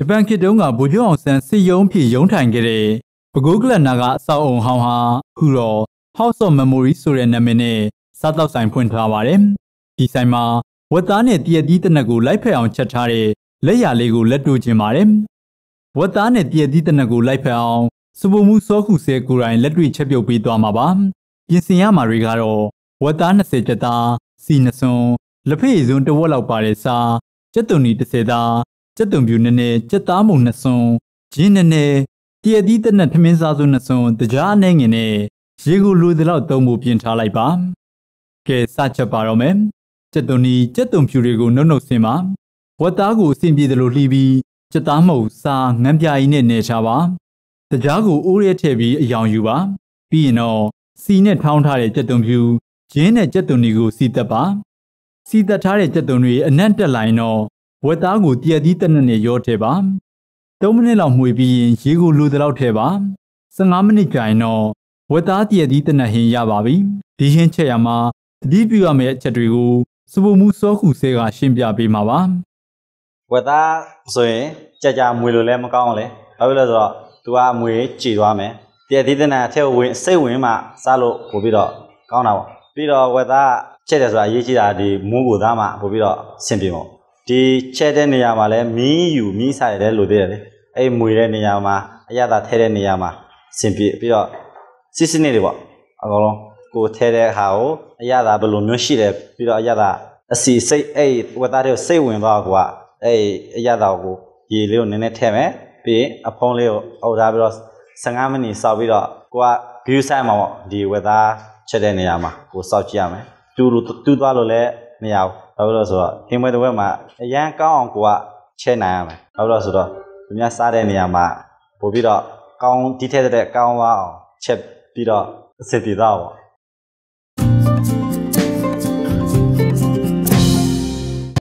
ဂျပန်ခေတ်တုန်းကဗိုလ်ချုပ်အောင်ဆန်းစစ်ရုံးဖြစ်ရုံးထိုင်ခဲ့တဲ့ပဲခူးကလနာကအဆောက်အုံဟောင်းဟာခုတော့ House of Memory ဆိုတဲ့နာမည်နဲ့စားတောက်ဆိုင်ဖွင့်ထားပါတယ်။ဒီဆိုင်မှာဝက်သားနဲ့တရက်သီးတနက်ကိုလိုက်ဖက်အောင်ချက်ထားတဲ့လက်ရလေးကိုလက်တို့ခြင်းပါတယ်။ဝက်သားနဲ့တရက်သီးတနက်ကိုလိုက်ဖက်အောင်စပူမှုစောခုဆဲကိုယ်တိုင်လက်တွေ့ချက်ပြုတ်ပေးသွားမှာပါ။ပြင်ဆင်ရမှာတွေကတော့ဝက်သား20ကျက်သားစီနစွန်လက်ဖက်ရည်စွန်းတစ်ဝက်လောက်ပါတဲ့စားကျက်သွန်နီ30သား ကျက်သွန်ပြူနည်းနည်းကျက်သားမုံ2စွန်ဂျင်းနည်းနည်းတရက်သီးတနက်ထမင်းစားစွန်း2စွန်တကြားအနေငယ်နဲ့ရေကိုလူသလောက်သုံးဖို့ပြင်ထားလိုက်ပါကဲစချက်ပါတော့မယ်ကျက်သွန်နီကျက်သွန်ဖြူတွေကိုနှုတ်နှုတ်ဆင်းပါဝက်သားကိုအဆင်ပြေသလိုလှီးပြီးကျက်သားမုံစားငန်းပြာကြီးနဲ့နေချပါတကြားကိုအိုးရဲထည့်ပြီးအယောင်ယူပါပြီးရင်တော့စီနဲ့ထောင်းထားတဲ့ကြက်သွန်ဖြူဂျင်းနဲ့ကြက်သွန်တွေကိုစီတက်ပါစီတက်ထားတဲ့ကြက်သွန်တွေအနက်တက်လာရင်တော့ ဝက်သားကိုတရက်သီးတက်နဲ့ရောထည့်ပါ3မိနစ်လောက်မှွေပြီးရင်ရေကိုလိုသလောက်ထည့်ပါ15မိနစ်ကြာရင်တော့ဝက်သားတရက်သီးတက်နဲ့ဟင်းရပါပြီဒီဟင်းချက်ရမှာတတိပြုရမယ့်အချက်တွေကိုစပူမှုစောခုဆဲကရှင်းပြပေးမှာပါဝက်သားဆိုရင်ကြာကြာမွေလို့လည်းမကောင်းလေဘာဖြစ်လဲဆိုတော့သူကမွေကြည်သွားမယ်တရက်သီးတက်နဲ့အထက်ဝင်စိတ်ဝင်မှစားလို့ပို့ပြီးတော့ကောင်းတာပေါ့ပြီးတော့ဝက်သားချက်တယ်ဆိုတာအရေးကြီးတာဒီမူးကိုသားမှပို့ပြီးတော့ဆင်ပြေပေါ့ ဒီချက်တဲ့နေရာမှာလည်းမီးယူမီးစားရတယ်လို့သိရတယ်အဲ့မွေတဲ့နေရာမှာအရသာထဲတဲ့နေရာမှာဆင်ပြေပြီးတော့စစ်စစ်နေတွေပေါ့အကောင်လုံးကိုထဲတဲ့ဟာကိုအရသာဘယ်လိုမျိုးရှိတယ်ပြီးတော့အရသာအစီစိတ်အဲ့ဝက်သားတွေကိုစိတ်ဝင်သွားကွာအဲ့အရသာကိုရေလေးကိုနည်းနည်းထည့်မယ်ပြီးအဖုံးလေးကိုအုပ်ထားပြီးတော့15မိနစ်စောက်ပြီးတော့ကိုက view site မှာပေါ့ဒီဝက်သားချက်တဲ့နေရာမှာကိုစောက်ကြည့်ရမယ်တူတူသွားလို့လည်း မရဘူးဘာလို့လဲဆိုတော့ဟင်းပွဲတစ်ဝက်မှာအရန်ကောင်းအောင်ကိုကချက်နိုင်ရမယ်ဘာလို့လဲဆိုတော့သူများစားတဲ့နေရာမှာပို့ပြီးတော့ကောင်းဒီထက်တဲ့ကောင်းသွားအောင်ချက်ပြီးတော့အစစ်တည်တော့ပေါ့